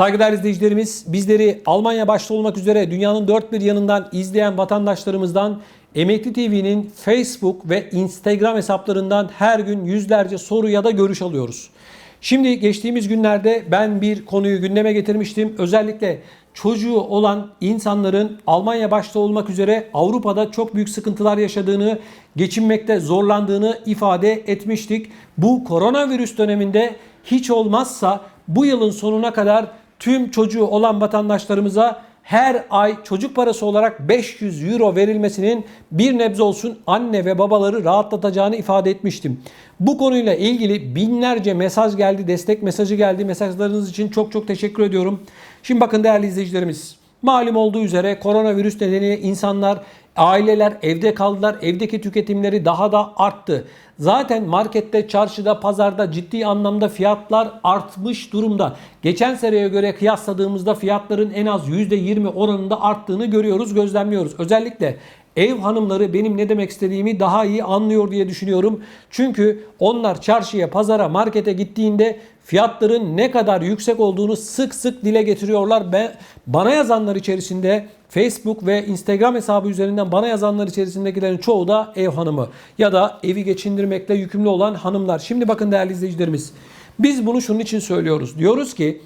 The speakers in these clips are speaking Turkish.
Saygıdeğer izleyicilerimiz, bizleri Almanya başta olmak üzere dünyanın dört bir yanından izleyen vatandaşlarımızdan Emekli TV'nin Facebook ve Instagram hesaplarından her gün yüzlerce soru ya da görüş alıyoruz. Şimdi geçtiğimiz günlerde ben bir konuyu gündeme getirmiştim. Özellikle çocuğu olan insanların Almanya başta olmak üzere Avrupa'da çok büyük sıkıntılar yaşadığını, geçinmekte zorlandığını ifade etmiştik. Bu koronavirüs döneminde hiç olmazsa bu yılın sonuna kadar tüm çocuğu olan vatandaşlarımıza her ay çocuk parası olarak 500 euro verilmesinin bir nebze olsun anne ve babaları rahatlatacağını ifade etmiştim. Bu konuyla ilgili binlerce mesaj geldi, destek mesajı geldi. Mesajlarınız için çok çok teşekkür ediyorum. Şimdi bakın değerli izleyicilerimiz. Malum olduğu üzere koronavirüs nedeniyle insanlar, aileler evde kaldılar. Evdeki tüketimleri daha da arttı. Zaten markette, çarşıda, pazarda ciddi anlamda fiyatlar artmış durumda. Geçen seneye göre kıyasladığımızda fiyatların en az %20 oranında arttığını görüyoruz, gözlemliyoruz. Özellikle ev hanımları benim ne demek istediğimi daha iyi anlıyor diye düşünüyorum. Çünkü onlar çarşıya, pazara, markete gittiğinde fiyatların ne kadar yüksek olduğunu sık sık dile getiriyorlar. Ben, bana yazanlar içerisinde Facebook ve Instagram hesabı üzerinden bana yazanlar içerisindekilerin çoğu da ev hanımı ya da evi geçindirmekle yükümlü olan hanımlar. Şimdi bakın değerli izleyicilerimiz. Biz bunu şunun için söylüyoruz. Diyoruz ki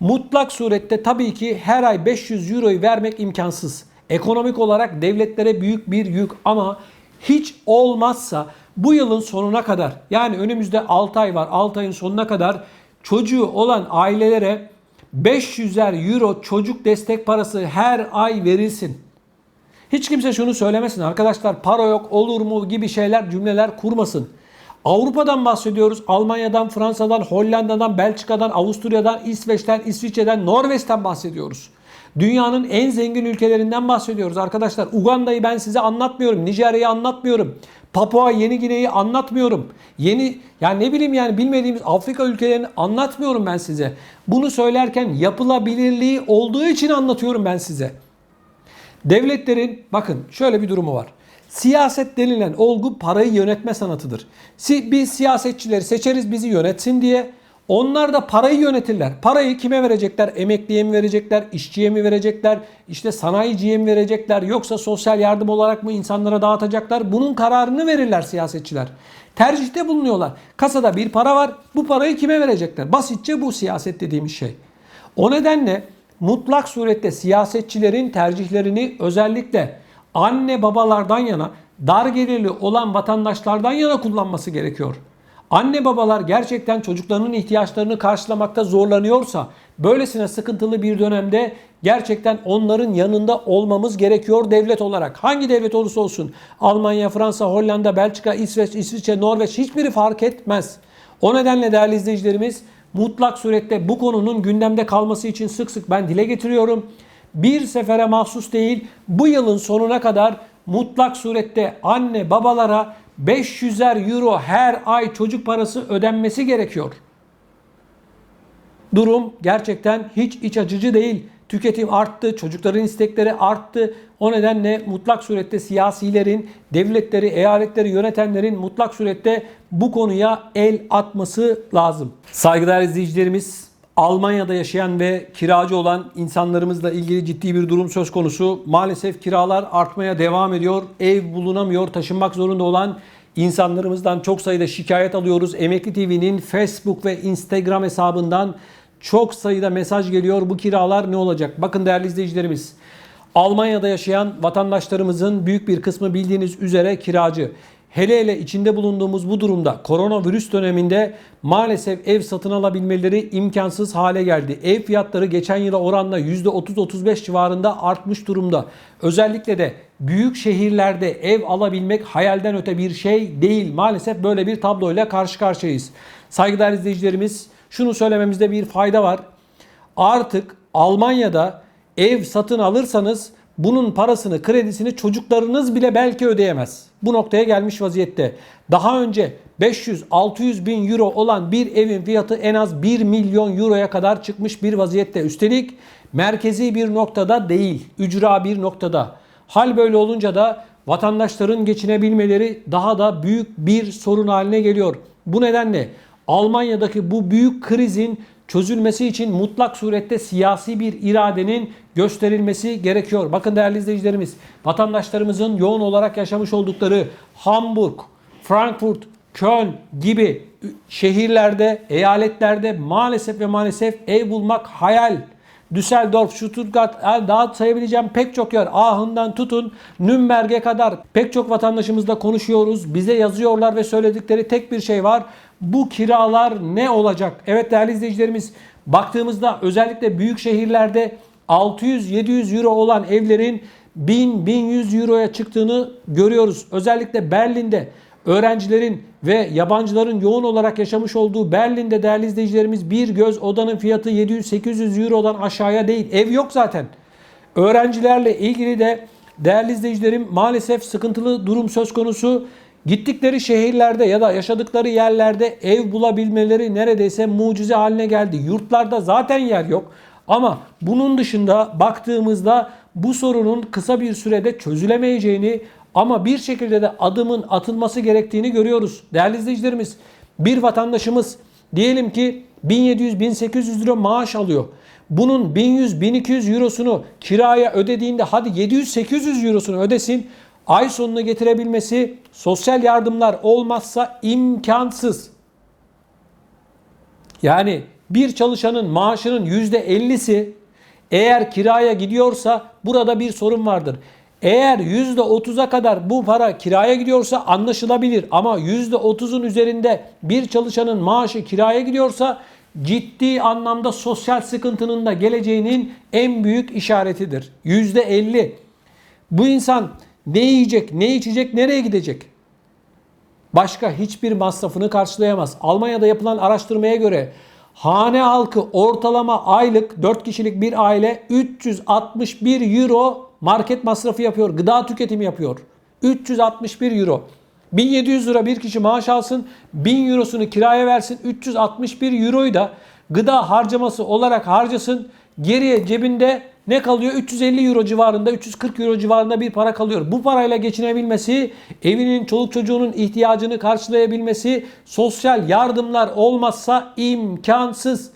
mutlak surette tabii ki her ay 500 euroyu vermek imkansız. Ekonomik olarak devletlere büyük bir yük ama hiç olmazsa bu yılın sonuna kadar yani önümüzde 6 ay var 6 ayın sonuna kadar çocuğu olan ailelere 500'er euro çocuk destek parası her ay verilsin. Hiç kimse şunu söylemesin arkadaşlar para yok olur mu gibi şeyler cümleler kurmasın. Avrupa'dan bahsediyoruz. Almanya'dan, Fransa'dan, Hollanda'dan, Belçika'dan, Avusturya'dan, İsveç'ten, İsviçre'den, Norveç'ten bahsediyoruz. Dünyanın en zengin ülkelerinden bahsediyoruz arkadaşlar. Uganda'yı ben size anlatmıyorum. Nijerya'yı anlatmıyorum. Papua Yeni Gine'yi anlatmıyorum. Yeni yani ne bileyim yani bilmediğimiz Afrika ülkelerini anlatmıyorum ben size. Bunu söylerken yapılabilirliği olduğu için anlatıyorum ben size. Devletlerin bakın şöyle bir durumu var. Siyaset denilen olgu parayı yönetme sanatıdır. Biz siyasetçileri seçeriz bizi yönetsin diye. Onlar da parayı yönetirler. Parayı kime verecekler? Emekliye mi verecekler? İşçiye mi verecekler? İşte sanayiciye mi verecekler? Yoksa sosyal yardım olarak mı insanlara dağıtacaklar? Bunun kararını verirler siyasetçiler. Tercihte bulunuyorlar. Kasada bir para var. Bu parayı kime verecekler? Basitçe bu siyaset dediğimiz şey. O nedenle mutlak surette siyasetçilerin tercihlerini özellikle anne babalardan yana dar gelirli olan vatandaşlardan yana kullanması gerekiyor. Anne babalar gerçekten çocuklarının ihtiyaçlarını karşılamakta zorlanıyorsa böylesine sıkıntılı bir dönemde gerçekten onların yanında olmamız gerekiyor devlet olarak. Hangi devlet olursa olsun Almanya, Fransa, Hollanda, Belçika, İsveç, İsviçre, Norveç hiçbiri fark etmez. O nedenle değerli izleyicilerimiz mutlak surette bu konunun gündemde kalması için sık sık ben dile getiriyorum. Bir sefere mahsus değil bu yılın sonuna kadar mutlak surette anne babalara 500'er euro her ay çocuk parası ödenmesi gerekiyor. Durum gerçekten hiç iç açıcı değil. Tüketim arttı, çocukların istekleri arttı. O nedenle mutlak surette siyasilerin, devletleri, eyaletleri yönetenlerin mutlak surette bu konuya el atması lazım. Saygıdeğer izleyicilerimiz, Almanya'da yaşayan ve kiracı olan insanlarımızla ilgili ciddi bir durum söz konusu. Maalesef kiralar artmaya devam ediyor. Ev bulunamıyor, taşınmak zorunda olan insanlarımızdan çok sayıda şikayet alıyoruz. Emekli TV'nin Facebook ve Instagram hesabından çok sayıda mesaj geliyor. Bu kiralar ne olacak? Bakın değerli izleyicilerimiz. Almanya'da yaşayan vatandaşlarımızın büyük bir kısmı bildiğiniz üzere kiracı. Hele hele içinde bulunduğumuz bu durumda koronavirüs döneminde maalesef ev satın alabilmeleri imkansız hale geldi. Ev fiyatları geçen yıla oranla %30-35 civarında artmış durumda. Özellikle de büyük şehirlerde ev alabilmek hayalden öte bir şey değil. Maalesef böyle bir tabloyla karşı karşıyayız. Saygıdeğer izleyicilerimiz şunu söylememizde bir fayda var. Artık Almanya'da ev satın alırsanız bunun parasını, kredisini çocuklarınız bile belki ödeyemez. Bu noktaya gelmiş vaziyette. Daha önce 500-600 bin euro olan bir evin fiyatı en az 1 milyon euroya kadar çıkmış bir vaziyette. Üstelik merkezi bir noktada değil, ücra bir noktada. Hal böyle olunca da vatandaşların geçinebilmeleri daha da büyük bir sorun haline geliyor. Bu nedenle Almanya'daki bu büyük krizin çözülmesi için mutlak surette siyasi bir iradenin gösterilmesi gerekiyor. Bakın değerli izleyicilerimiz, vatandaşlarımızın yoğun olarak yaşamış oldukları Hamburg, Frankfurt, Köln gibi şehirlerde, eyaletlerde maalesef ve maalesef ev bulmak hayal. Düsseldorf, Stuttgart, daha sayabileceğim pek çok yer. Ahından tutun Nürnberg'e kadar pek çok vatandaşımızla konuşuyoruz. Bize yazıyorlar ve söyledikleri tek bir şey var. Bu kiralar ne olacak? Evet değerli izleyicilerimiz baktığımızda özellikle büyük şehirlerde 600-700 euro olan evlerin 1000-1100 euroya çıktığını görüyoruz. Özellikle Berlin'de öğrencilerin ve yabancıların yoğun olarak yaşamış olduğu Berlin'de değerli izleyicilerimiz bir göz odanın fiyatı 700-800 Euro'dan aşağıya değil. Ev yok zaten. Öğrencilerle ilgili de değerli izleyicilerim maalesef sıkıntılı durum söz konusu. Gittikleri şehirlerde ya da yaşadıkları yerlerde ev bulabilmeleri neredeyse mucize haline geldi. Yurtlarda zaten yer yok. Ama bunun dışında baktığımızda bu sorunun kısa bir sürede çözülemeyeceğini ama bir şekilde de adımın atılması gerektiğini görüyoruz. Değerli izleyicilerimiz bir vatandaşımız diyelim ki 1700-1800 lira maaş alıyor. Bunun 1100-1200 eurosunu kiraya ödediğinde hadi 700-800 eurosunu ödesin. Ay sonuna getirebilmesi sosyal yardımlar olmazsa imkansız. Yani bir çalışanın maaşının %50'si eğer kiraya gidiyorsa burada bir sorun vardır. Eğer %30'a kadar bu para kiraya gidiyorsa anlaşılabilir ama %30'un üzerinde bir çalışanın maaşı kiraya gidiyorsa ciddi anlamda sosyal sıkıntının da geleceğinin en büyük işaretidir. %50. Bu insan ne yiyecek, ne içecek, nereye gidecek? Başka hiçbir masrafını karşılayamaz. Almanya'da yapılan araştırmaya göre hane halkı ortalama aylık 4 kişilik bir aile 361 euro market masrafı yapıyor, gıda tüketimi yapıyor. 361 euro. 1700 lira bir kişi maaş alsın, 1000 eurosunu kiraya versin, 361 euroyu da gıda harcaması olarak harcasın. Geriye cebinde ne kalıyor? 350 euro civarında, 340 euro civarında bir para kalıyor. Bu parayla geçinebilmesi, evinin çoluk çocuğunun ihtiyacını karşılayabilmesi, sosyal yardımlar olmazsa imkansız.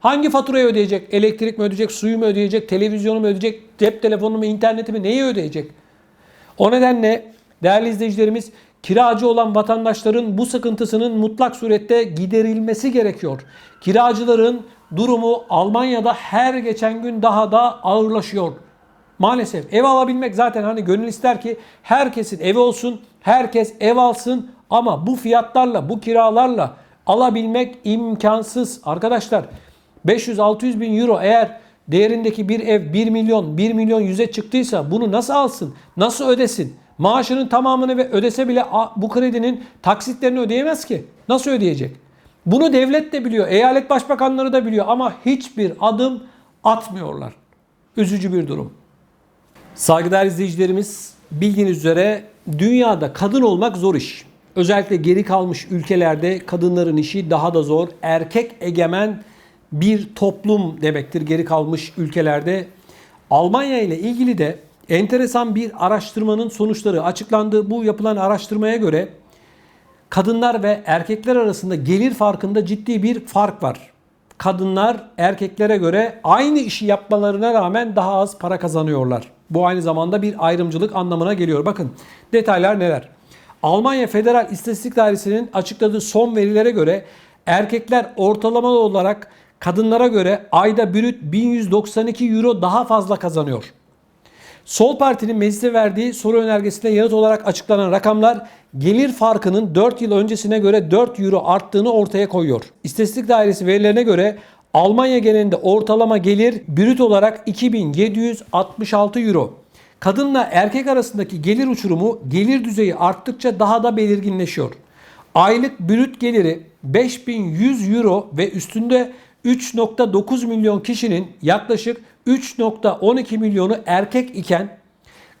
Hangi faturayı ödeyecek? Elektrik mi ödeyecek, suyu mu ödeyecek, televizyonu mu ödeyecek, cep telefonu mu, interneti mi neyi ödeyecek? O nedenle değerli izleyicilerimiz kiracı olan vatandaşların bu sıkıntısının mutlak surette giderilmesi gerekiyor. Kiracıların durumu Almanya'da her geçen gün daha da ağırlaşıyor. Maalesef ev alabilmek zaten hani gönül ister ki herkesin evi olsun, herkes ev alsın ama bu fiyatlarla, bu kiralarla alabilmek imkansız arkadaşlar. 500-600 bin euro eğer değerindeki bir ev 1 milyon, 1 milyon yüze çıktıysa bunu nasıl alsın? Nasıl ödesin? Maaşının tamamını ve ödese bile bu kredinin taksitlerini ödeyemez ki. Nasıl ödeyecek? Bunu devlet de biliyor, eyalet başbakanları da biliyor ama hiçbir adım atmıyorlar. Üzücü bir durum. Saygıdeğer izleyicilerimiz, bildiğiniz üzere dünyada kadın olmak zor iş. Özellikle geri kalmış ülkelerde kadınların işi daha da zor. Erkek egemen bir toplum demektir geri kalmış ülkelerde. Almanya ile ilgili de enteresan bir araştırmanın sonuçları açıklandı. Bu yapılan araştırmaya göre kadınlar ve erkekler arasında gelir farkında ciddi bir fark var. Kadınlar erkeklere göre aynı işi yapmalarına rağmen daha az para kazanıyorlar. Bu aynı zamanda bir ayrımcılık anlamına geliyor. Bakın detaylar neler? Almanya Federal İstatistik Dairesi'nin açıkladığı son verilere göre erkekler ortalamalı olarak kadınlara göre ayda brüt 1192 euro daha fazla kazanıyor. Sol Parti'nin meclise verdiği soru önergesine yanıt olarak açıklanan rakamlar gelir farkının 4 yıl öncesine göre 4 euro arttığını ortaya koyuyor. İstatistik Dairesi verilerine göre Almanya genelinde ortalama gelir brüt olarak 2766 euro. Kadınla erkek arasındaki gelir uçurumu gelir düzeyi arttıkça daha da belirginleşiyor. Aylık brüt geliri 5100 euro ve üstünde 3.9 milyon kişinin yaklaşık 3.12 milyonu erkek iken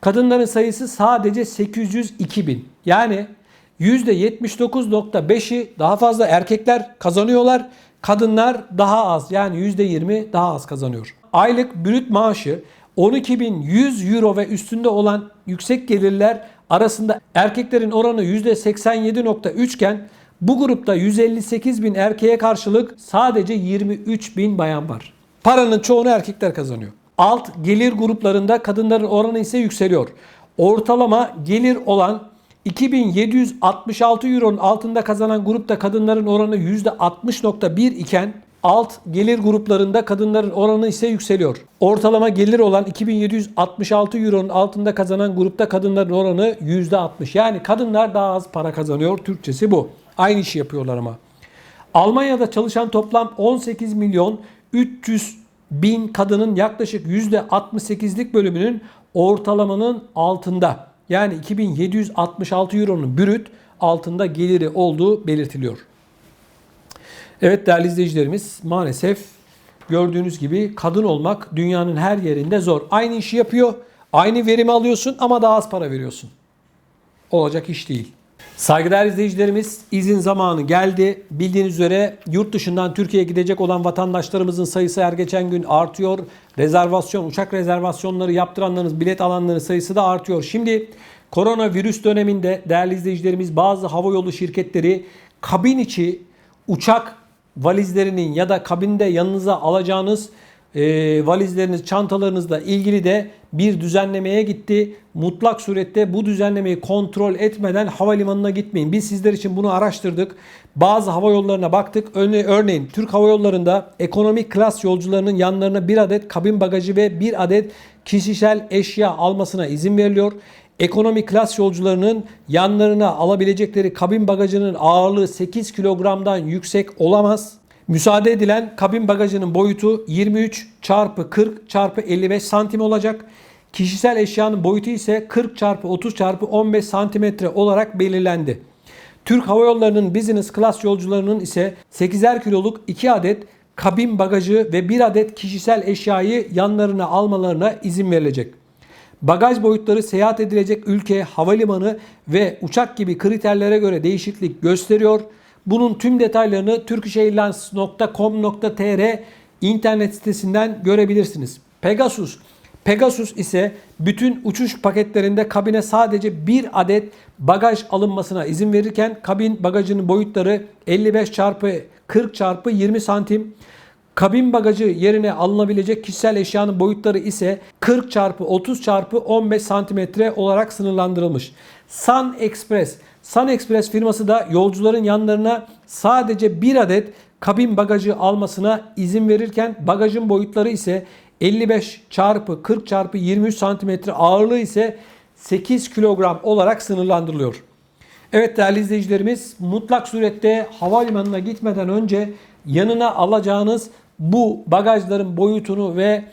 kadınların sayısı sadece 802 bin. Yani %79.5'i daha fazla erkekler kazanıyorlar. Kadınlar daha az yani %20 daha az kazanıyor. Aylık brüt maaşı 12.100 euro ve üstünde olan yüksek gelirler arasında erkeklerin oranı %87.3 iken Bu grupta 158 bin erkeğe karşılık sadece 23 bin bayan var. Paranın çoğunu erkekler kazanıyor. Alt gelir gruplarında kadınların oranı ise yükseliyor. Ortalama gelir olan 2766 euronun altında kazanan grupta kadınların oranı %60.1 iken alt gelir gruplarında kadınların oranı ise yükseliyor. Ortalama gelir olan 2766 euronun altında kazanan grupta kadınların oranı %60. Yani kadınlar daha az para kazanıyor. Türkçesi bu. Aynı işi yapıyorlar ama. Almanya'da çalışan toplam 18 milyon 300 bin kadının yaklaşık %68'lik bölümünün ortalamanın altında. Yani 2766 euronun brüt altında geliri olduğu belirtiliyor. Evet değerli izleyicilerimiz maalesef gördüğünüz gibi kadın olmak dünyanın her yerinde zor. Aynı işi yapıyor, aynı verimi alıyorsun ama daha az para veriyorsun. Olacak iş değil. Saygıdeğer izleyicilerimiz izin zamanı geldi. Bildiğiniz üzere yurt dışından Türkiye'ye gidecek olan vatandaşlarımızın sayısı her geçen gün artıyor. Rezervasyon, uçak rezervasyonları yaptıranların, bilet alanların sayısı da artıyor. Şimdi koronavirüs döneminde değerli izleyicilerimiz bazı havayolu şirketleri kabin içi uçak valizlerinin ya da kabinde yanınıza alacağınız e, valizleriniz, çantalarınızla ilgili de bir düzenlemeye gitti. Mutlak surette bu düzenlemeyi kontrol etmeden havalimanına gitmeyin. Biz sizler için bunu araştırdık. Bazı hava yollarına baktık. Örne- Örneğin Türk Hava Yolları'nda ekonomik klas yolcularının yanlarına bir adet kabin bagajı ve bir adet kişisel eşya almasına izin veriliyor. Ekonomi klas yolcularının yanlarına alabilecekleri kabin bagajının ağırlığı 8 kilogramdan yüksek olamaz. Müsaade edilen kabin bagajının boyutu 23 çarpı 40 çarpı 55 santim olacak. Kişisel eşyanın boyutu ise 40 çarpı 30 çarpı 15 santimetre olarak belirlendi. Türk Hava Yolları'nın business class yolcularının ise 8'er kiloluk 2 adet kabin bagajı ve 1 adet kişisel eşyayı yanlarına almalarına izin verilecek. Bagaj boyutları seyahat edilecek ülke, havalimanı ve uçak gibi kriterlere göre değişiklik gösteriyor. Bunun tüm detaylarını turkishairlines.com.tr internet sitesinden görebilirsiniz. Pegasus Pegasus ise bütün uçuş paketlerinde kabine sadece bir adet bagaj alınmasına izin verirken kabin bagajının boyutları 55 çarpı 40 çarpı 20 santim. Kabin bagajı yerine alınabilecek kişisel eşyanın boyutları ise 40 çarpı 30 çarpı 15 santimetre olarak sınırlandırılmış. Sun Express Sun Express firması da yolcuların yanlarına sadece bir adet kabin bagajı almasına izin verirken bagajın boyutları ise 55 çarpı 40 çarpı 23 santimetre ağırlığı ise 8 kilogram olarak sınırlandırılıyor. Evet değerli izleyicilerimiz mutlak surette havalimanına gitmeden önce yanına alacağınız bu bagajların boyutunu ve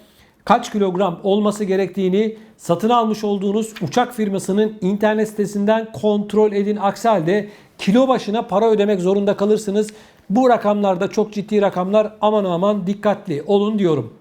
kaç kilogram olması gerektiğini satın almış olduğunuz uçak firmasının internet sitesinden kontrol edin. Aksi halde kilo başına para ödemek zorunda kalırsınız. Bu rakamlarda çok ciddi rakamlar aman aman dikkatli olun diyorum.